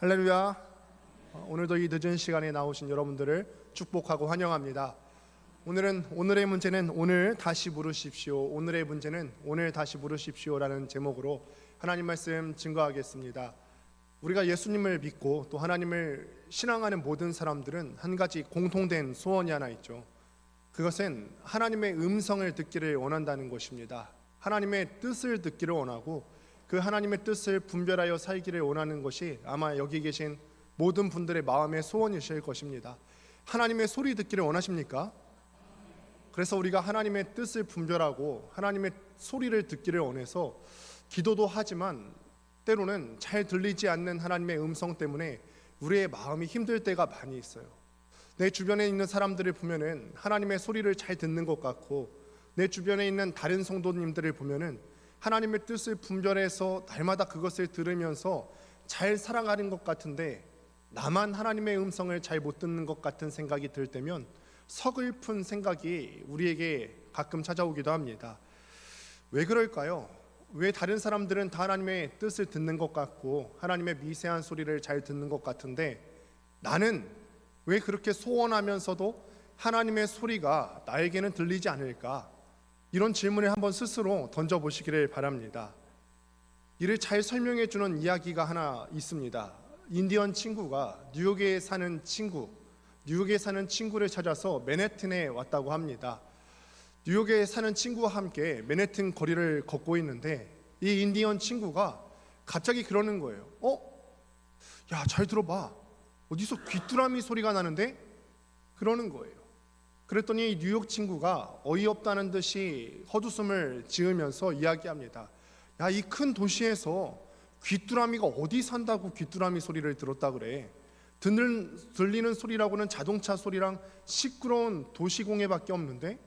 할렐루야. 어, 오늘도 이 늦은 시간에 나오신 여러분들을 축복하고 환영합니다. 오늘은 오늘의 문제는 오늘 다시 물으십시오. 오늘의 문제는 오늘 다시 물으십시오라는 제목으로 하나님 말씀 증거하겠습니다. 우리가 예수님을 믿고 또 하나님을 신앙하는 모든 사람들은 한 가지 공통된 소원이 하나 있죠. 그것은 하나님의 음성을 듣기를 원한다는 것입니다. 하나님의 뜻을 듣기를 원하고 그 하나님의 뜻을 분별하여 살기를 원하는 것이 아마 여기 계신 모든 분들의 마음의 소원이실 것입니다. 하나님의 소리 듣기를 원하십니까? 그래서 우리가 하나님의 뜻을 분별하고 하나님의 소리를 듣기를 원해서 기도도 하지만 때로는 잘 들리지 않는 하나님의 음성 때문에 우리의 마음이 힘들 때가 많이 있어요. 내 주변에 있는 사람들을 보면은 하나님의 소리를 잘 듣는 것 같고 내 주변에 있는 다른 성도님들을 보면은 하나님의 뜻을 분별해서 날마다 그것을 들으면서 잘 살아가는 것 같은데 나만 하나님의 음성을 잘 못 듣는 것 같은 생각이 들 때면 서글픈 생각이 우리에게 가끔 찾아오기도 합니다. 왜 그럴까요? 왜 다른 사람들은 다 하나님의 뜻을 듣는 것 같고 하나님의 미세한 소리를 잘 듣는 것 같은데 나는 왜 그렇게 소원하면서도 하나님의 소리가 나에게는 들리지 않을까? 이런 질문을 한번 스스로 던져 보시기를 바랍니다. 이를 잘 설명해 주는 이야기가 하나 있습니다. 인디언 친구가 뉴욕에 사는 친구, 뉴욕에 사는 친구를 찾아서 맨해튼에 왔다고 합니다. 뉴욕에 사는 친구와 함께 맨해튼 거리를 걷고 있는데 이 인디언 친구가 갑자기 그러는 거예요. 어? 야, 잘 들어봐. 어디서 귀뚜라미 소리가 나는데? 그러는 거예요. 그랬더니 뉴욕 친구가 어이없다는 듯이 헛웃음을 지으면서 이야기합니다. 야, 이 큰 도시에서 귀뚜라미가 어디 산다고 귀뚜라미 소리를 들었다 그래. 듣는, 들리는 소리라고는 자동차 소리랑 시끄러운 도시공해밖에 없는데?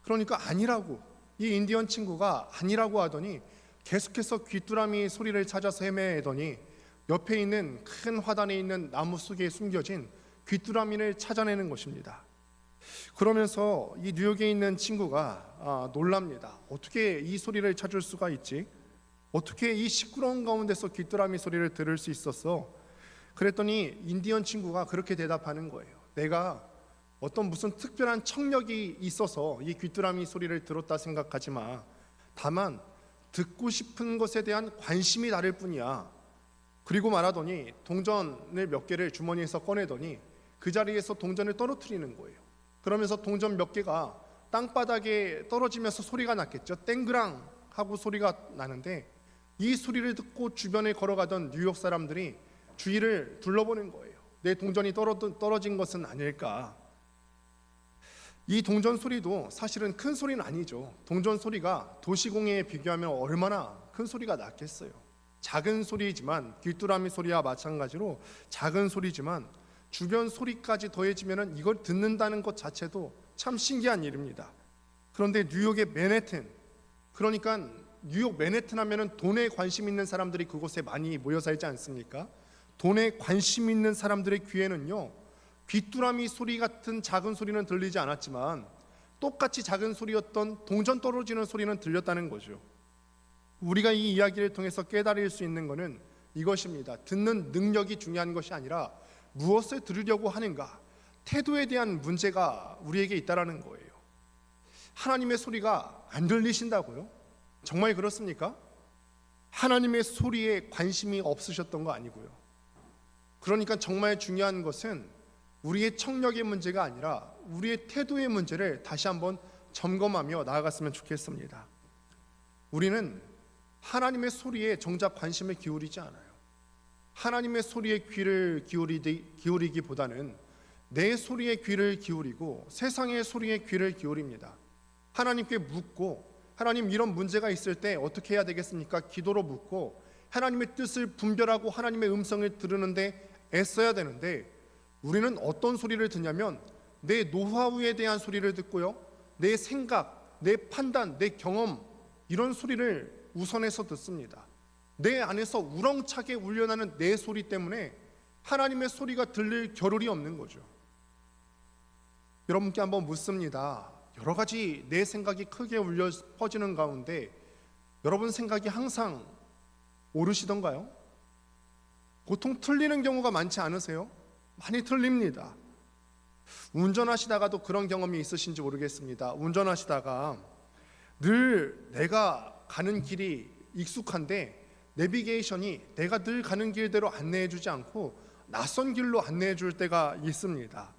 그러니까 아니라고. 이 인디언 친구가 아니라고 하더니 계속해서 귀뚜라미 소리를 찾아서 헤매더니 옆에 있는 큰 화단에 있는 나무 속에 숨겨진 귀뚜라미를 찾아내는 것입니다. 그러면서 이 뉴욕에 있는 친구가 아, 놀랍니다. 어떻게 이 소리를 찾을 수가 있지? 어떻게 이 시끄러운 가운데서 귀뚜라미 소리를 들을 수 있었어? 그랬더니 인디언 친구가 그렇게 대답하는 거예요. 내가 어떤 무슨 특별한 청력이 있어서 이 귀뚜라미 소리를 들었다 생각하지 마. 다만 듣고 싶은 것에 대한 관심이 다를 뿐이야. 그리고 말하더니 동전을 몇 개를 주머니에서 꺼내더니 그 자리에서 동전을 떨어뜨리는 거예요. 그러면서 동전 몇 개가 땅바닥에 떨어지면서 소리가 났겠죠. 땡그랑 하고 소리가 나는데 이 소리를 듣고 주변에 걸어가던 뉴욕 사람들이 주위를 둘러보는 거예요. 내 동전이 떨어진 것은 아닐까. 이 동전 소리도 사실은 큰 소리는 아니죠. 동전 소리가 도시공해에 비교하면 얼마나 큰 소리가 났겠어요. 작은 소리지만 귀뚜라미 소리와 마찬가지로 작은 소리지만 주변 소리까지 더해지면 이걸 듣는다는 것 자체도 참 신기한 일입니다. 그런데 뉴욕의 맨해튼, 그러니까 뉴욕 맨해튼 하면은 돈에 관심 있는 사람들이 그곳에 많이 모여 살지 않습니까? 돈에 관심 있는 사람들의 귀에는요, 귀뚜라미 소리 같은 작은 소리는 들리지 않았지만 똑같이 작은 소리였던 동전 떨어지는 소리는 들렸다는 거죠. 우리가 이 이야기를 통해서 깨달을 수 있는 것은 이것입니다. 듣는 능력이 중요한 것이 아니라 무엇을 들으려고 하는가 태도에 대한 문제가 우리에게 있다라는 거예요. 하나님의 소리가 안 들리신다고요? 정말 그렇습니까? 하나님의 소리에 관심이 없으셨던 거 아니고요. 그러니까 정말 중요한 것은 우리의 청력의 문제가 아니라 우리의 태도의 문제를 다시 한번 점검하며 나아갔으면 좋겠습니다. 우리는 하나님의 소리에 정작 관심을 기울이지 않아요. 하나님의 소리에 귀를 기울이기, 기울이기 보다는 내 소리에 귀를 기울이고 세상의 소리에 귀를 기울입니다. 하나님께 묻고 하나님 이런 문제가 있을 때 어떻게 해야 되겠습니까? 기도로 묻고 하나님의 뜻을 분별하고 하나님의 음성을 들으는데 애써야 되는데 우리는 어떤 소리를 듣냐면 내 노하우에 대한 소리를 듣고요. 내 생각, 내 판단, 내 경험 이런 소리를 우선해서 듣습니다. 내 안에서 우렁차게 울려나는 내 소리 때문에 하나님의 소리가 들릴 겨를이 없는 거죠. 여러분께 한번 묻습니다. 여러 가지 내 생각이 크게 울려 퍼지는 가운데 여러분 생각이 항상 오르시던가요? 보통 틀리는 경우가 많지 않으세요? 많이 틀립니다. 운전하시다가도 그런 경험이 있으신지 모르겠습니다. 운전하시다가 늘 내가 가는 길이 익숙한데 내비게이션이 내가 늘 가는 길대로 안내해 주지 않고 낯선 길로 안내해 줄 때가 있습니다.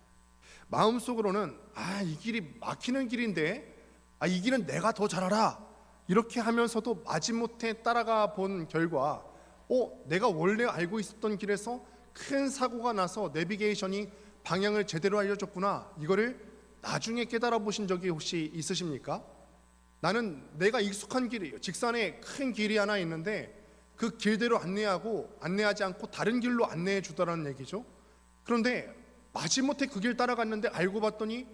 마음속으로는 아, 이 길이 막히는 길인데 아, 이 길은 내가 더 잘 알아. 이렇게 하면서도 마지못해 따라가 본 결과 어, 내가 원래 알고 있었던 길에서 큰 사고가 나서 내비게이션이 방향을 제대로 알려줬구나. 이거를 나중에 깨달아 보신 적이 혹시 있으십니까? 나는 내가 익숙한 길이에요. 직선에 큰 길이 하나 있는데 그 길대로 안내하고 안내하지 않고 다른 길로 안내해 주더라는 얘기죠. 그런데 마지못해 그 길 따라갔는데 알고 봤더니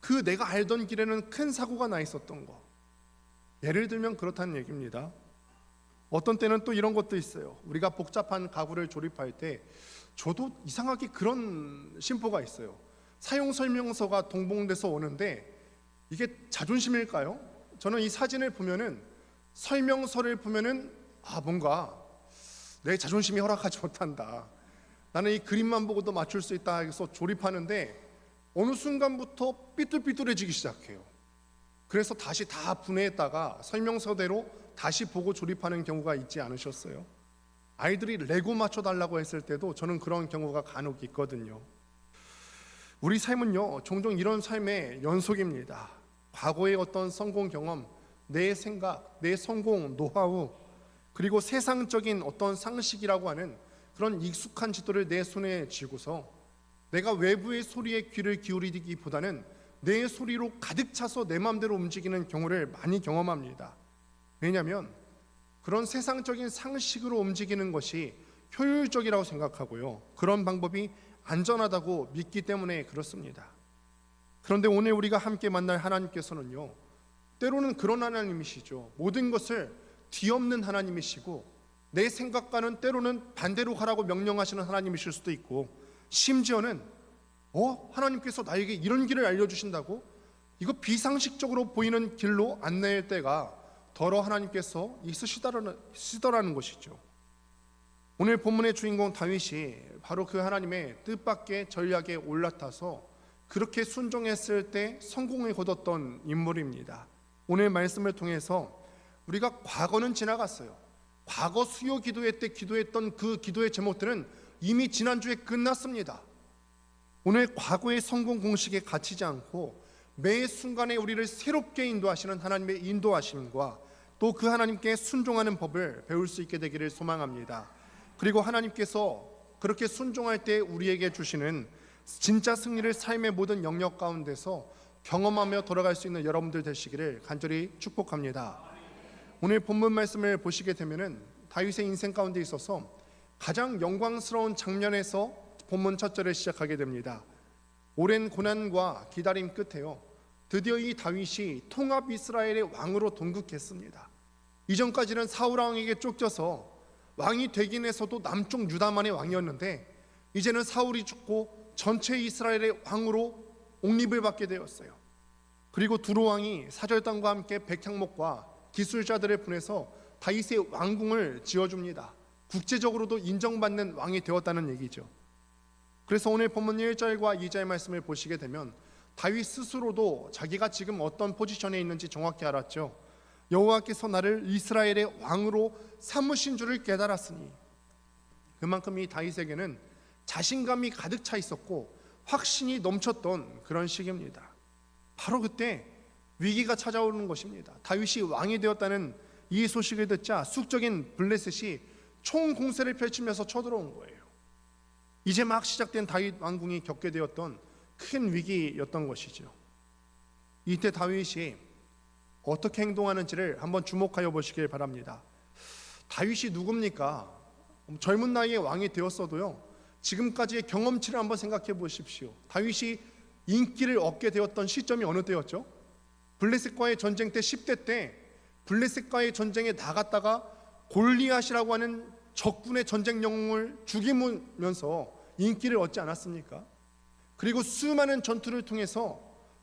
그 내가 알던 길에는 큰 사고가 나 있었던 거. 예를 들면 그렇다는 얘기입니다. 어떤 때는 또 이런 것도 있어요. 우리가 복잡한 가구를 조립할 때 저도 이상하게 그런 심보가 있어요. 사용 설명서가 동봉돼서 오는데 이게 자존심일까요? 저는 이 사진을 보면은 설명서를 보면은 아 뭔가 내 자존심이 허락하지 못한다. 나는 이 그림만 보고도 맞출 수 있다 해서 조립하는데 어느 순간부터 삐뚤삐뚤해지기 시작해요. 그래서 다시 다 분해했다가 설명서대로 다시 보고 조립하는 경우가 있지 않으셨어요? 아이들이 레고 맞춰 달라고 했을 때도 저는 그런 경우가 간혹 있거든요. 우리 삶은요, 종종 이런 삶의 연속입니다. 과거의 어떤 성공 경험, 내 생각, 내 성공 노하우, 그리고 세상적인 어떤 상식이라고 하는 그런 익숙한 지도를 내 손에 쥐고서 내가 외부의 소리에 귀를 기울이기보다는 내 소리로 가득 차서 내 마음대로 움직이는 경우를 많이 경험합니다. 왜냐하면 그런 세상적인 상식으로 움직이는 것이 효율적이라고 생각하고요. 그런 방법이 안전하다고 믿기 때문에 그렇습니다. 그런데 오늘 우리가 함께 만날 하나님께서는요. 때로는 그런 하나님이시죠. 모든 것을 뒤엎는 하나님이시고 내 생각과는 때로는 반대로 가라고 명령하시는 하나님이실 수도 있고 심지어는 어 하나님께서 나에게 이런 길을 알려주신다고 이거 비상식적으로 보이는 길로 안내할 때가 더러 하나님께서 있으시다라는 시더라는 것이죠. 오늘 본문의 주인공 다윗이 바로 그 하나님의 뜻밖의 전략에 올라타서 그렇게 순종했을 때 성공을 거뒀던 인물입니다. 오늘 말씀을 통해서 우리가 과거는 지나갔어요. 과거 수요 기도회 때 기도했던 그 기도의 제목들은 이미 지난주에 끝났습니다. 오늘 과거의 성공 공식에 갇히지 않고 매 순간에 우리를 새롭게 인도하시는 하나님의 인도하심과 또 그 하나님께 순종하는 법을 배울 수 있게 되기를 소망합니다. 그리고 하나님께서 그렇게 순종할 때 우리에게 주시는 진짜 승리를 삶의 모든 영역 가운데서 경험하며 돌아갈 수 있는 여러분들 되시기를 간절히 축복합니다. 오늘 본문 말씀을 보시게 되면은 다윗의 인생 가운데 있어서 가장 영광스러운 장면에서 본문 첫 절을 시작하게 됩니다. 오랜 고난과 기다림 끝에요. 드디어 이 다윗이 통합 이스라엘의 왕으로 동국했습니다. 이전까지는 사울 왕에게 쫓겨서 왕이 되긴 해서도 남쪽 유다만의 왕이었는데 이제는 사울이 죽고 전체 이스라엘의 왕으로 옹립을 받게 되었어요. 그리고 두로 왕이 사절단과 함께 백향목과 기술자들을 보내서 다윗의 왕궁을 지어줍니다. 국제적으로도 인정받는 왕이 되었다는 얘기죠. 그래서 오늘 본문 1절과 2절 말씀을 보시게 되면 다윗 스스로도 자기가 지금 어떤 포지션에 있는지 정확히 알았죠. 여호와께서 나를 이스라엘의 왕으로 삼으신 줄을 깨달았으니 그만큼 이 다윗에게는 자신감이 가득 차 있었고 확신이 넘쳤던 그런 시기입니다. 바로 그때 위기가 찾아오는 것입니다. 다윗이 왕이 되었다는 이 소식을 듣자 숙적인 블레셋이 총 공세를 펼치면서 쳐들어온 거예요. 이제 막 시작된 다윗 왕궁이 겪게 되었던 큰 위기였던 것이죠. 이때 다윗이 어떻게 행동하는지를 한번 주목하여 보시길 바랍니다. 다윗이 누굽니까? 젊은 나이에 왕이 되었어도요. 지금까지의 경험치를 한번 생각해 보십시오. 다윗이 인기를 얻게 되었던 시점이 어느 때였죠? 블레셋과의 전쟁 때 10대 때 블레셋과의 전쟁에 나갔다가 골리앗이라고 하는 적군의 전쟁 영웅을 죽이면서 인기를 얻지 않았습니까? 그리고 수많은 전투를 통해서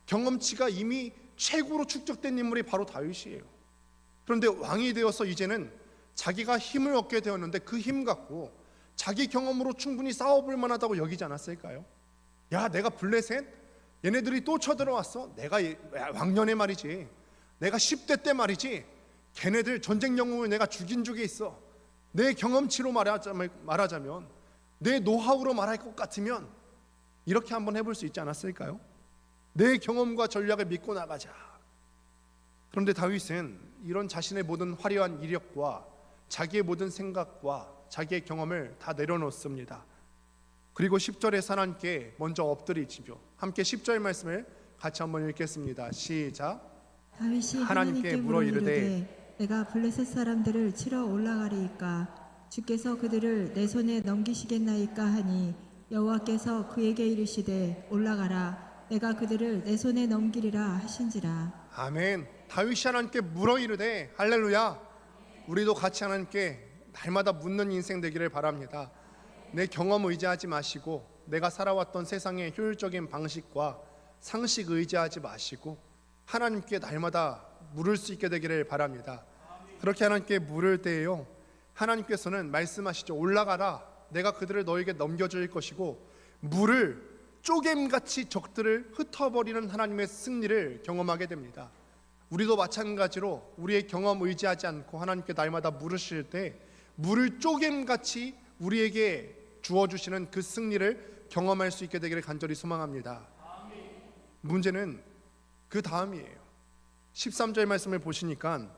경험치가 이미 최고로 축적된 인물이 바로 다윗이에요. 그런데 왕이 되어서 이제는 자기가 힘을 얻게 되었는데 그 힘 갖고 자기 경험으로 충분히 싸워볼 만하다고 여기지 않았을까요? 야, 내가 블레셋 얘네들이 또 쳐들어왔어. 내가 이- 왕년에 말이지. 내가 10대 때 말이지. 걔네들 전쟁 영웅을 내가 죽인 적이 있어. 내 경험치로 말하자면 내 노하우로 말할 것 같으면 이렇게 한번 해볼 수 있지 않았을까요? 내 경험과 전략을 믿고 나가자. 그런데 다윗은 이런 자신의 모든 화려한 이력과 자기의 모든 생각과 자기의 경험을 다 내려놓습니다. 그리고 10절에 하나님께 먼저 엎드리지요. 함께 10절 말씀을 같이 한번 읽겠습니다. 시작. 다윗이 하나님께 물어 이르되 내가 블레셋 사람들을 치러 올라가리이까 주께서 그들을 내 손에 넘기시겠나이까 하니 여호와께서 그에게 이르시되 올라가라 내가 그들을 내 손에 넘기리라 하신지라 아멘. 다윗이 하나님께 물어 이르되 할렐루야. 우리도 같이 하나님께 날마다 묻는 인생 되기를 바랍니다. 내 경험 의지하지 마시고 내가 살아왔던 세상의 효율적인 방식과 상식 의지하지 마시고 하나님께 날마다 물을 수 있게 되기를 바랍니다. 그렇게 하나님께 물을 때에요. 하나님께서는 말씀하시죠. 올라가라. 내가 그들을 너에게 넘겨줄 것이고 물을 쪼개같이 적들을 흩어버리는 하나님의 승리를 경험하게 됩니다. 우리도 마찬가지로 우리의 경험 의지하지 않고 하나님께 날마다 물으실 때 물을 쪼개같이 우리에게 주어 주시는 그 승리를 경험할 수 있게 되기를 간절히 소망합니다. 문제는 그 다음이에요. 13절 말씀을 보시니까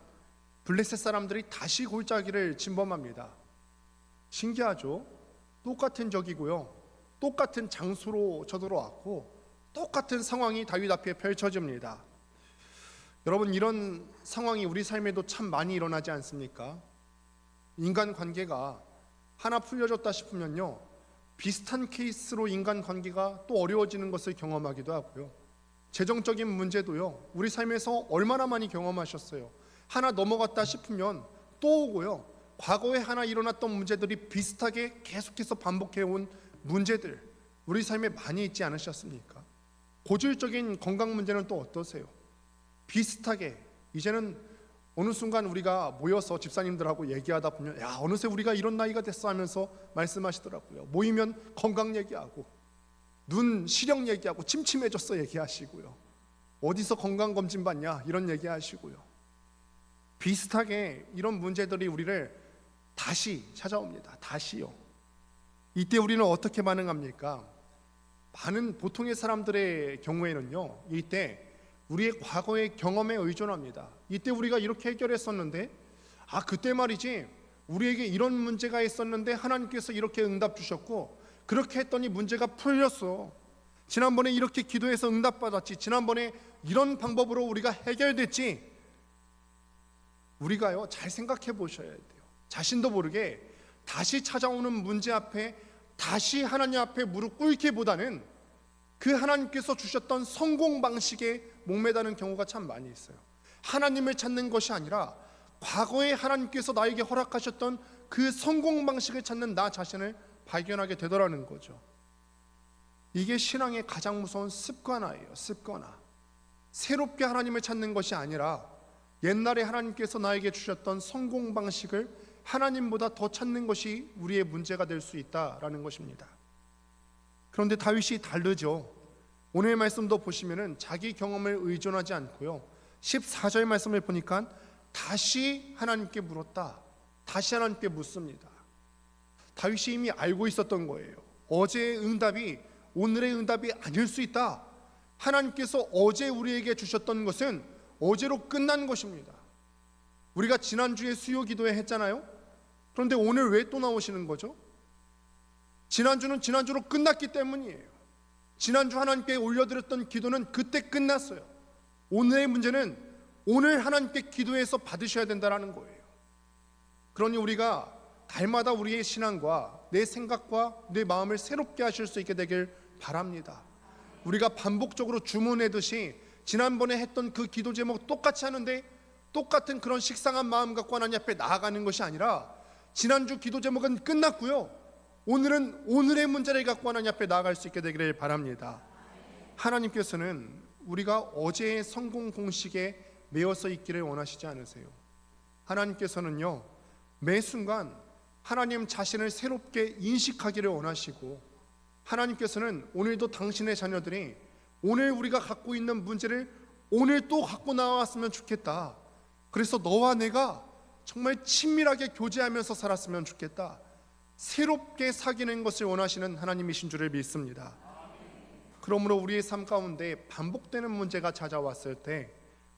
블레셋 사람들이 다시 골짜기를 침범합니다. 신기하죠? 똑같은 적이고요. 똑같은 장소로 쳐들어왔고 똑같은 상황이 다윗 앞에 펼쳐집니다. 여러분 이런 상황이 우리 삶에도 참 많이 일어나지 않습니까? 인간 관계가 하나 풀려졌다 싶으면요. 비슷한 케이스로 인간 관계가 또 어려워지는 것을 경험하기도 하고요. 재정적인 문제도요. 우리 삶에서 얼마나 많이 경험하셨어요. 하나 넘어갔다 싶으면 또 오고요. 과거에 하나 일어났던 문제들이 비슷하게 계속해서 반복해 온 문제들 우리 삶에 많이 있지 않으셨습니까? 고질적인 건강 문제는 또 어떠세요? 비슷하게 이제는 어느 순간 우리가 모여서 집사님들하고 얘기하다 보면 야 어느새 우리가 이런 나이가 됐어 하면서 말씀하시더라고요. 모이면 건강 얘기하고 눈 시력 얘기하고 침침해졌어 얘기하시고요. 어디서 건강 검진 받냐 이런 얘기하시고요. 비슷하게 이런 문제들이 우리를 다시 찾아옵니다. 다시요. 이때 우리는 어떻게 반응합니까? 많은 보통의 사람들의 경우에는요. 이때 우리의 과거의 경험에 의존합니다. 이때 우리가 이렇게 해결했었는데 아 그때 말이지 우리에게 이런 문제가 있었는데 하나님께서 이렇게 응답 주셨고 그렇게 했더니 문제가 풀렸어. 지난번에 이렇게 기도해서 응답 받았지. 지난번에 이런 방법으로 우리가 해결됐지. 우리가요 잘 생각해 보셔야 돼요. 자신도 모르게 다시 찾아오는 문제 앞에 다시 하나님 앞에 무릎 꿇기보다는 그 하나님께서 주셨던 성공 방식에 목매다는 경우가 참 많이 있어요. 하나님을 찾는 것이 아니라 과거에 하나님께서 나에게 허락하셨던 그 성공 방식을 찾는 나 자신을 발견하게 되더라는 거죠. 이게 신앙의 가장 무서운 습관화예요. 습관화. 새롭게 하나님을 찾는 것이 아니라 옛날에 하나님께서 나에게 주셨던 성공 방식을 하나님보다 더 찾는 것이 우리의 문제가 될 수 있다라는 것입니다. 그런데 다윗이 다르죠. 오늘 말씀도 보시면은 자기 경험을 의존하지 않고요. 14절 말씀을 보니까 다시 하나님께 물었다. 다시 하나님께 묻습니다. 다윗이 이미 알고 있었던 거예요. 어제의 응답이 오늘의 응답이 아닐 수 있다. 하나님께서 어제 우리에게 주셨던 것은 어제로 끝난 것입니다. 우리가 지난주에 수요 기도회 했잖아요. 그런데 오늘 왜 또 나오시는 거죠? 지난주는 지난주로 끝났기 때문이에요. 지난주 하나님께 올려드렸던 기도는 그때 끝났어요. 오늘의 문제는 오늘 하나님께 기도해서 받으셔야 된다는 거예요. 그러니 우리가 달마다 우리의 신앙과 내 생각과 내 마음을 새롭게 하실 수 있게 되길 바랍니다. 우리가 반복적으로 주문하듯이 지난번에 했던 그 기도 제목 똑같이 하는데 똑같은 그런 식상한 마음 갖고 하나님 앞에 나아가는 것이 아니라 지난주 기도 제목은 끝났고요. 오늘은 오늘의 문제를 갖고 하나님 앞에 나아갈 수 있게 되기를 바랍니다. 하나님께서는 우리가 어제의 성공 공식에 매여서 있기를 원하시지 않으세요. 하나님께서는요 매 순간 하나님 자신을 새롭게 인식하기를 원하시고 하나님께서는 오늘도 당신의 자녀들이 오늘 우리가 갖고 있는 문제를 오늘 또 갖고 나왔으면 좋겠다. 그래서 너와 내가 정말 친밀하게 교제하면서 살았으면 좋겠다. 새롭게 사귀는 것을 원하시는 하나님이신 줄을 믿습니다. 그러므로 우리의 삶 가운데 반복되는 문제가 찾아왔을 때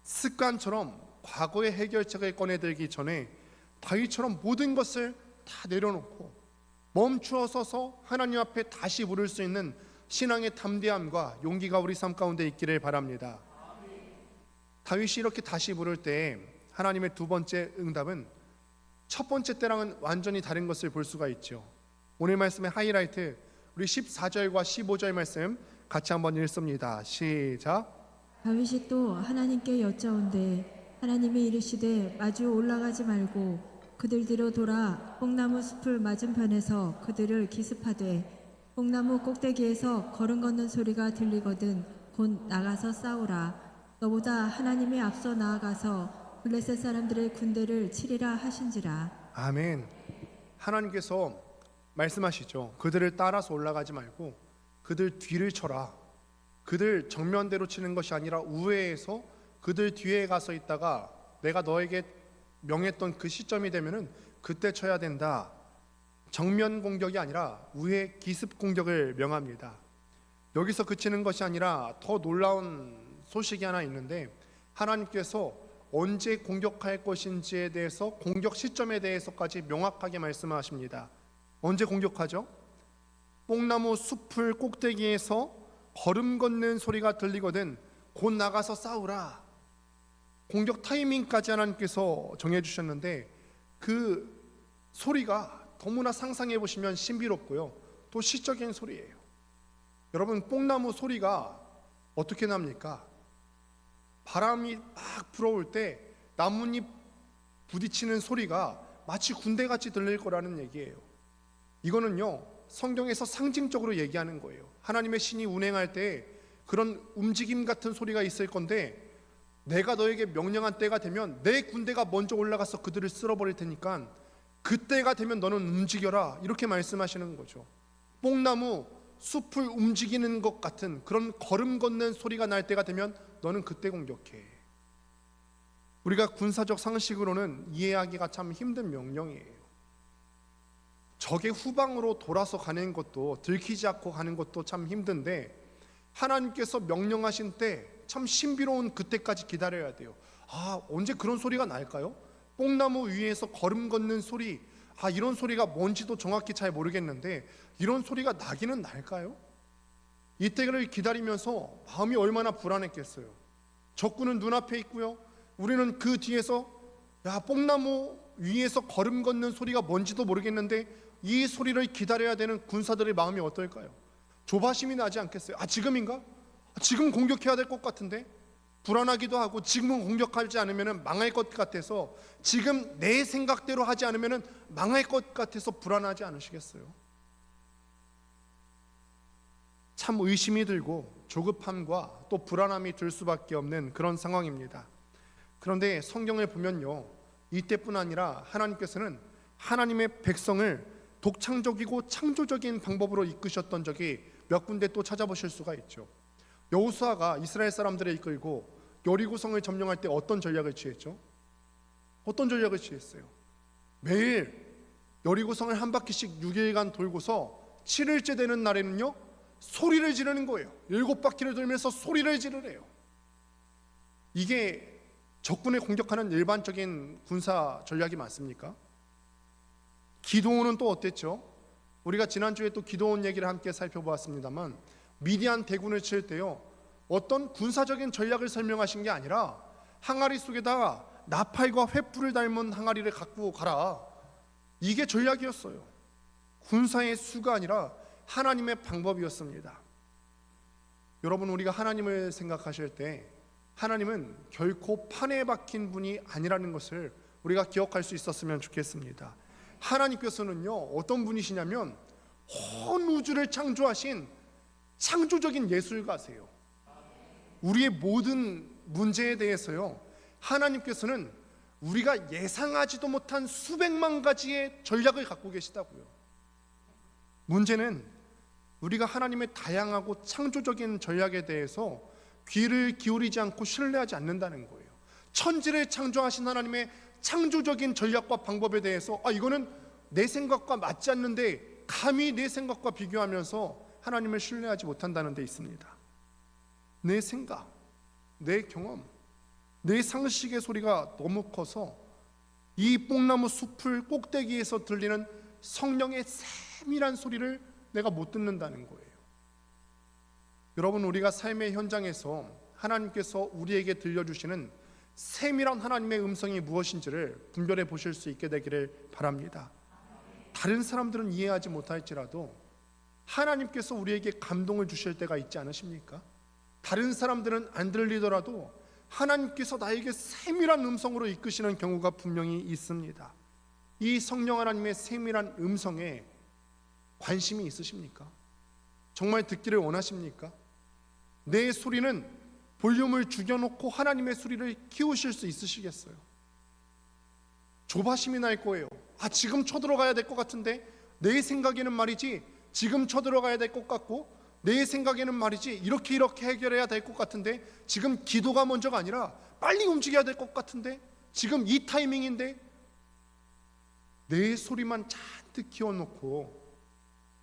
습관처럼 과거의 해결책을 꺼내들기 전에 다윗처럼 모든 것을 다 내려놓고 멈추어 서서 하나님 앞에 다시 부를 수 있는 신앙의 담대함과 용기가 우리 삶 가운데 있기를 바랍니다. 다윗이 이렇게 다시 부를 때 하나님의 두 번째 응답은 첫 번째 때랑은 완전히 다른 것을 볼 수가 있죠. 오늘 말씀의 하이라이트 우리 14절과 15절 말씀 같이 한번 읽습니다. 시작. 다윗이 또 하나님께 여짜온데 하나님이 이르시되 마주 올라가지 말고 그들 뒤로 돌아 뽕나무 숲을 맞은편에서 그들을 기습하되 뽕나무 꼭대기에서 걸음 걷는 소리가 들리거든 곧 나가서 싸우라 너보다 하나님이 앞서 나아가서 블레셋 사람들의 군대를 치리라 하신지라 아멘. 하나님께서 말씀하시죠. 그들을 따라서 올라가지 말고 그들 뒤를 쳐라. 그들 정면대로 치는 것이 아니라 우회해서 그들 뒤에 가서 있다가 내가 너에게 명했던 그 시점이 되면은 그때 쳐야 된다. 정면 공격이 아니라 우회 기습 공격을 명합니다. 여기서 그치는 것이 아니라 더 놀라운 소식이 하나 있는데 하나님께서 언제 공격할 것인지에 대해서 공격 시점에 대해서까지 명확하게 말씀하십니다. 언제 공격하죠? 뽕나무 숲을 꼭대기에서 걸음 걷는 소리가 들리거든 곧 나가서 싸우라. 공격 타이밍까지 하나님께서 정해 주셨는데 그 소리가 너무나 상상해 보시면 신비롭고요. 또 시적인 소리예요. 여러분 뽕나무 소리가 어떻게 납니까? 바람이 막 불어올 때 나뭇잎 부딪히는 소리가 마치 군대 같이 들릴 거라는 얘기예요. 이거는요 성경에서 상징적으로 얘기하는 거예요. 하나님의 신이 운행할 때 그런 움직임 같은 소리가 있을 건데 내가 너에게 명령한 때가 되면 내 군대가 먼저 올라가서 그들을 쓸어버릴 테니까 그때가 되면 너는 움직여라 이렇게 말씀하시는 거죠. 뽕나무 숲을 움직이는 것 같은 그런 걸음 걷는 소리가 날 때가 되면 너는 그때 공격해. 우리가 군사적 상식으로는 이해하기가 참 힘든 명령이에요. 적의 후방으로 돌아서 가는 것도 들키지 않고 가는 것도 참 힘든데 하나님께서 명령하신 때 참 신비로운 그때까지 기다려야 돼요. 아 언제 그런 소리가 날까요? 뽕나무 위에서 걸음 걷는 소리 아 이런 소리가 뭔지도 정확히 잘 모르겠는데 이런 소리가 나기는 날까요? 이때를 기다리면서 마음이 얼마나 불안했겠어요. 적군은 눈앞에 있고요. 우리는 그 뒤에서 야 뽕나무 위에서 걸음 걷는 소리가 뭔지도 모르겠는데 이 소리를 기다려야 되는 군사들의 마음이 어떨까요? 조바심이 나지 않겠어요? 아 지금인가? 아, 지금 공격해야 될 것 같은데 불안하기도 하고 지금은 공격하지 않으면 망할 것 같아서 지금 내 생각대로 하지 않으면 망할 것 같아서 불안하지 않으시겠어요? 참 의심이 들고 조급함과 또 불안함이 들 수밖에 없는 그런 상황입니다. 그런데 성경을 보면요. 이때뿐 아니라 하나님께서는 하나님의 백성을 독창적이고 창조적인 방법으로 이끄셨던 적이 몇 군데 또 찾아보실 수가 있죠. 여호수아가 이스라엘 사람들을 이끌고 여리고성을 점령할 때 어떤 전략을 취했죠? 어떤 전략을 취했어요? 매일 여리고성을 한 바퀴씩 6일간 돌고서 7일째 되는 날에는요 소리를 지르는 거예요. 일곱 바퀴를 돌면서 소리를 지르래요. 이게 적군을 공격하는 일반적인 군사 전략이 맞습니까? 기도원은 또 어땠죠? 우리가 지난주에 또 기도원 얘기를 함께 살펴보았습니다만 미디안 대군을 칠 때요 어떤 군사적인 전략을 설명하신 게 아니라 항아리 속에다가 나팔과 횃불을 닮은 항아리를 갖고 가라 이게 전략이었어요 군사의 수가 아니라 하나님의 방법이었습니다 여러분 우리가 하나님을 생각하실 때 하나님은 결코 판에 박힌 분이 아니라는 것을 우리가 기억할 수 있었으면 좋겠습니다 하나님께서는요 어떤 분이시냐면 온 우주를 창조하신 창조적인 예술가세요. 우리의 모든 문제에 대해서요 하나님께서는 우리가 예상하지도 못한 수백만 가지의 전략을 갖고 계시다고요. 문제는 우리가 하나님의 다양하고 창조적인 전략에 대해서 귀를 기울이지 않고 신뢰하지 않는다는 거예요. 천지를 창조하신 하나님의 창조적인 전략과 방법에 대해서 아 이거는 내 생각과 맞지 않는데 감히 내 생각과 비교하면서 하나님을 신뢰하지 못한다는 데 있습니다. 내 생각, 내 경험, 내 상식의 소리가 너무 커서 이 뽕나무 숲을 꼭대기에서 들리는 성령의 세밀한 소리를 내가 못 듣는다는 거예요. 여러분 우리가 삶의 현장에서 하나님께서 우리에게 들려주시는 세밀한 하나님의 음성이 무엇인지를 분별해 보실 수 있게 되기를 바랍니다. 다른 사람들은 이해하지 못할지라도 하나님께서 우리에게 감동을 주실 때가 있지 않으십니까? 다른 사람들은 안 들리더라도 하나님께서 나에게 세밀한 음성으로 이끄시는 경우가 분명히 있습니다. 이 성령 하나님의 세밀한 음성에 관심이 있으십니까? 정말 듣기를 원하십니까? 내 소리는 볼륨을 죽여놓고 하나님의 소리를 키우실 수 있으시겠어요? 조바심이 날 거예요. 아, 지금 쳐들어가야 될 것 같은데 내 생각에는 말이지 지금 쳐들어가야 될 것 같고 내 생각에는 말이지 이렇게 이렇게 해결해야 될 것 같은데 지금 기도가 먼저가 아니라 빨리 움직여야 될 것 같은데 지금 이 타이밍인데 내 소리만 잔뜩 키워놓고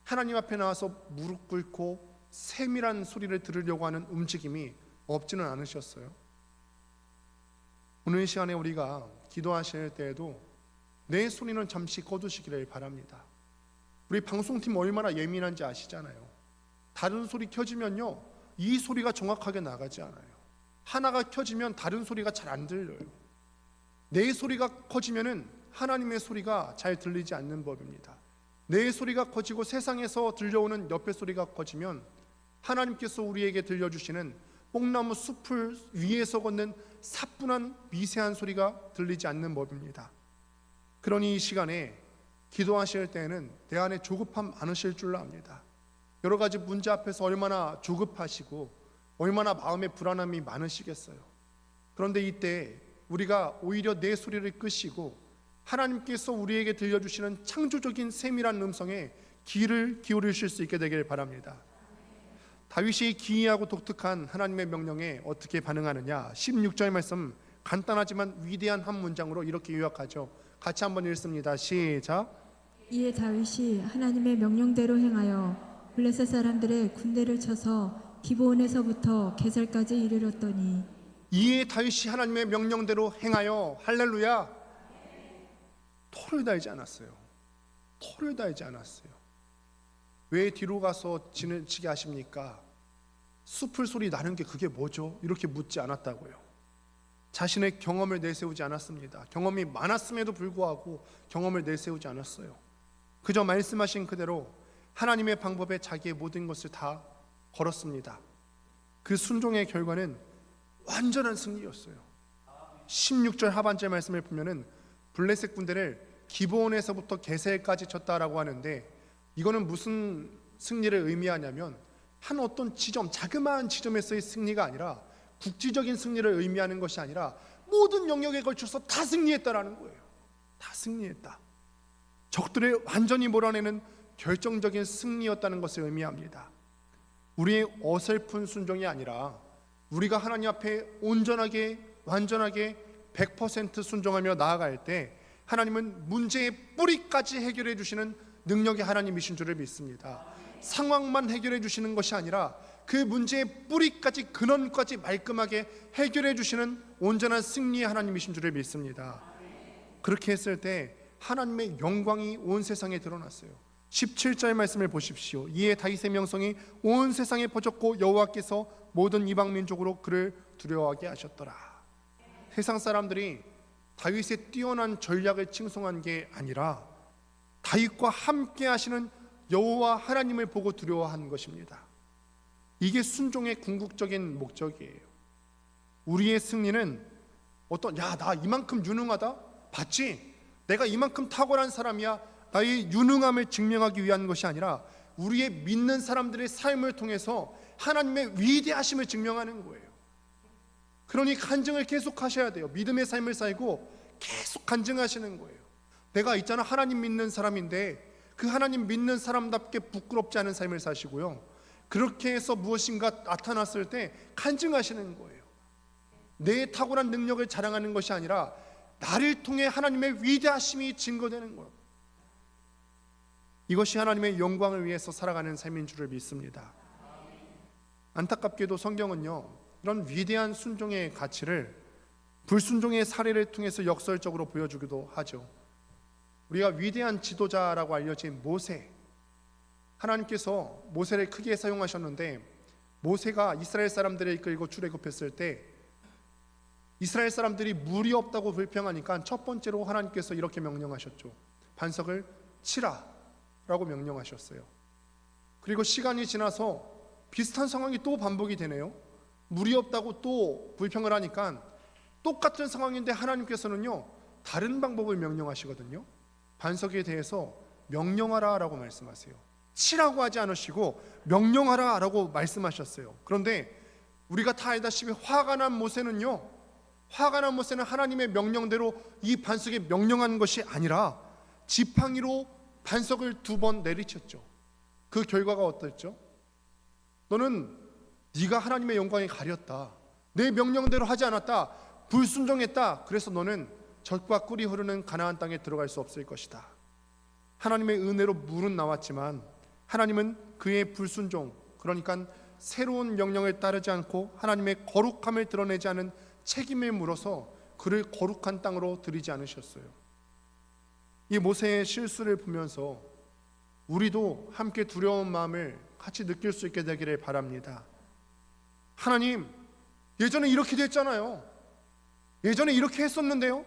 하나님 앞에 나와서 무릎 꿇고 세밀한 소리를 들으려고 하는 움직임이 없지는 않으셨어요. 오늘 이 시간에 우리가 기도하실 때에도 내 소리는 잠시 거두시기를 바랍니다. 우리 방송팀 얼마나 예민한지 아시잖아요. 다른 소리 켜지면요, 이 소리가 정확하게 나가지 않아요. 하나가 켜지면 다른 소리가 잘 안 들려요. 내 소리가 커지면은 하나님의 소리가 잘 들리지 않는 법입니다. 내 소리가 커지고 세상에서 들려오는 옆의 소리가 커지면 하나님께서 우리에게 들려주시는 뽕나무 숲을 위에서 걷는 사뿐한 미세한 소리가 들리지 않는 법입니다. 그러니 이 시간에 기도하실 때에는 내 안에 조급함 많으실 줄 압니다. 여러 가지 문제 앞에서 얼마나 조급하시고 얼마나 마음에 불안함이 많으시겠어요. 그런데 이때 우리가 오히려 내 소리를 끄시고 하나님께서 우리에게 들려주시는 창조적인 세밀한 음성에 귀를 기울이실 수 있게 되길 바랍니다. 다윗이 기이하고 독특한 하나님의 명령에 어떻게 반응하느냐? 16절 말씀 간단하지만 위대한 한 문장으로 이렇게 요약하죠. 같이 한번 읽습니다. 시작. 이에 다윗이 하나님의 명령대로 행하여 블레셋 사람들의 군대를 쳐서 기브온에서부터 게살까지 이르렀더니 이에 다윗이 하나님의 명령대로 행하여 할렐루야 토를 달지 않았어요. 토를 달지 않았어요. 왜 뒤로 가서 지나치게 하십니까? 숲을 소리 나는 게 그게 뭐죠? 이렇게 묻지 않았다고요. 자신의 경험을 내세우지 않았습니다. 경험이 많았음에도 불구하고 경험을 내세우지 않았어요. 그저 말씀하신 그대로 하나님의 방법에 자기의 모든 것을 다 걸었습니다. 그 순종의 결과는 완전한 승리였어요. 16절 하반절 말씀을 보면은 블레셋 군대를 기브온에서부터 게셀까지 쳤다라고 하는데 이거는 무슨 승리를 의미하냐면 한 어떤 지점 자그마한 지점에서의 승리가 아니라 국지적인 승리를 의미하는 것이 아니라 모든 영역에 걸쳐서 다 승리했다라는 거예요. 다 승리했다. 적들을 완전히 몰아내는 결정적인 승리였다는 것을 의미합니다. 우리의 어설픈 순종이 아니라 우리가 하나님 앞에 온전하게 완전하게 100% 순종하며 나아갈 때 하나님은 문제의 뿌리까지 해결해 주시는 능력의 하나님이신 줄을 믿습니다. 상황만 해결해 주시는 것이 아니라 그 문제의 뿌리까지 근원까지 말끔하게 해결해 주시는 온전한 승리의 하나님이신 줄을 믿습니다. 그렇게 했을 때 하나님의 영광이 온 세상에 드러났어요. 17절 말씀을 보십시오. 이에 다윗의 명성이 온 세상에 퍼졌고 여호와께서 모든 이방 민족으로 그를 두려워하게 하셨더라. 세상 사람들이 다윗의 뛰어난 전략을 칭송한 게 아니라 다윗과 함께 하시는 여호와 하나님을 보고 두려워한 것입니다. 이게 순종의 궁극적인 목적이에요. 우리의 승리는 어떤 야 나 이만큼 유능하다 봤지 내가 이만큼 탁월한 사람이야 나의 유능함을 증명하기 위한 것이 아니라 우리의 믿는 사람들의 삶을 통해서 하나님의 위대하심을 증명하는 거예요. 그러니 간증을 계속 하셔야 돼요. 믿음의 삶을 살고 계속 간증하시는 거예요. 내가 있잖아 하나님 믿는 사람인데 그 하나님 믿는 사람답게 부끄럽지 않은 삶을 사시고요. 그렇게 해서 무엇인가 나타났을 때 간증하시는 거예요. 내 탁월한 능력을 자랑하는 것이 아니라 나를 통해 하나님의 위대하심이 증거되는 거예요. 이것이 하나님의 영광을 위해서 살아가는 삶인 줄을 믿습니다. 안타깝게도 성경은요 이런 위대한 순종의 가치를 불순종의 사례를 통해서 역설적으로 보여주기도 하죠. 우리가 위대한 지도자라고 알려진 모세 하나님께서 모세를 크게 사용하셨는데 모세가 이스라엘 사람들을 이끌고 출애굽했을 때 이스라엘 사람들이 물이 없다고 불평하니까 첫 번째로 하나님께서 이렇게 명령하셨죠. 반석을 치라라고 명령하셨어요. 그리고 시간이 지나서 비슷한 상황이 또 반복이 되네요. 물이 없다고 또 불평을 하니까 똑같은 상황인데 하나님께서는요 다른 방법을 명령하시거든요. 반석에 대해서 명령하라라고 말씀하세요. 치라고 하지 않으시고 명령하라라고 말씀하셨어요. 그런데 우리가 다 알다시피 화가 난 모세는요. 화가 난 모세는 하나님의 명령대로 이 반석에 명령한 것이 아니라 지팡이로 반석을 두 번 내리쳤죠. 그 결과가 어땠죠? 너는 네가 하나님의 영광에 가렸다. 내 명령대로 하지 않았다. 불순종했다. 그래서 너는 젖과 꿀이 흐르는 가나안 땅에 들어갈 수 없을 것이다. 하나님의 은혜로 물은 나왔지만 하나님은 그의 불순종, 그러니까 새로운 명령을 따르지 않고 하나님의 거룩함을 드러내지 않은 책임을 물어서 그를 거룩한 땅으로 들이지 않으셨어요. 이 모세의 실수를 보면서 우리도 함께 두려운 마음을 같이 느낄 수 있게 되기를 바랍니다. 하나님, 예전에 이렇게 됐잖아요. 예전에 이렇게 했었는데요.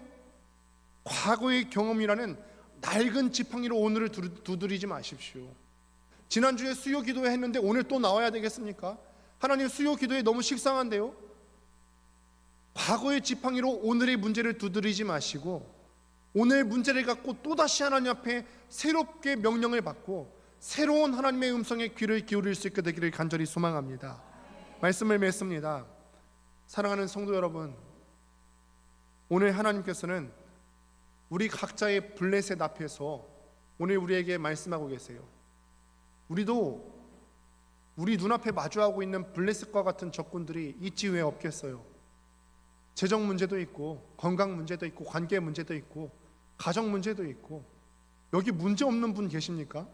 과거의 경험이라는 낡은 지팡이로 오늘을 두- 두드리지 마십시오. 지난주에 수요 기도회 했는데 오늘 또 나와야 되겠습니까? 하나님 수요 기도회 너무 식상한데요. 과거의 지팡이로 오늘의 문제를 두드리지 마시고 오늘 문제를 갖고 또다시 하나님 앞에 새롭게 명령을 받고 새로운 하나님의 음성에 귀를 기울일 수 있게 되기를 간절히 소망합니다. 말씀을 맺습니다. 사랑하는 성도 여러분, 오늘 하나님께서는 우리 각자의 블레셋 앞에서 오늘 우리에게 말씀하고 계세요. 우리도 우리 눈앞에 마주하고 있는 블레셋과 같은 적군들이 있지 왜 없겠어요? 재정 문제도 있고 건강 문제도 있고 관계 문제도 있고 가정 문제도 있고 여기 문제 없는 분 계십니까?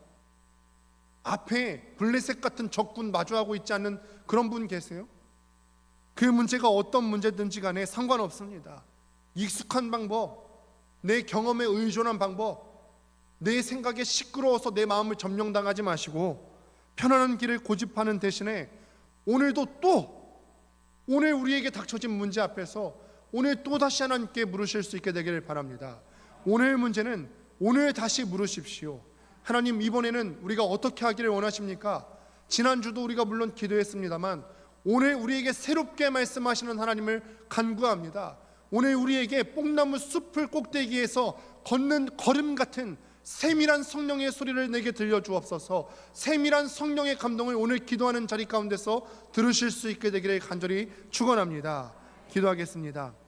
앞에 블레셋 같은 적군 마주하고 있지 않는 그런 분 계세요? 그 문제가 어떤 문제든지 간에 상관없습니다. 익숙한 방법, 내 경험에 의존한 방법, 내 생각에 시끄러워서 내 마음을 점령당하지 마시고 편안한 길을 고집하는 대신에 오늘도 또 오늘 우리에게 닥쳐진 문제 앞에서 오늘 또 다시 하나님께 물으실 수 있게 되기를 바랍니다. 오늘 문제는 오늘 다시 물으십시오. 하나님 이번에는 우리가 어떻게 하기를 원하십니까? 지난주도 우리가 물론 기도했습니다만 오늘 우리에게 새롭게 말씀하시는 하나님을 간구합니다. 오늘 우리에게 뽕나무 숲을 꼭대기에서 걷는 걸음 같은 세밀한 성령의 소리를 내게 들려 주옵소서. 세밀한 성령의 감동을 오늘 기도하는 자리 가운데서 들으실 수 있게 되기를 간절히 축원합니다. 기도하겠습니다.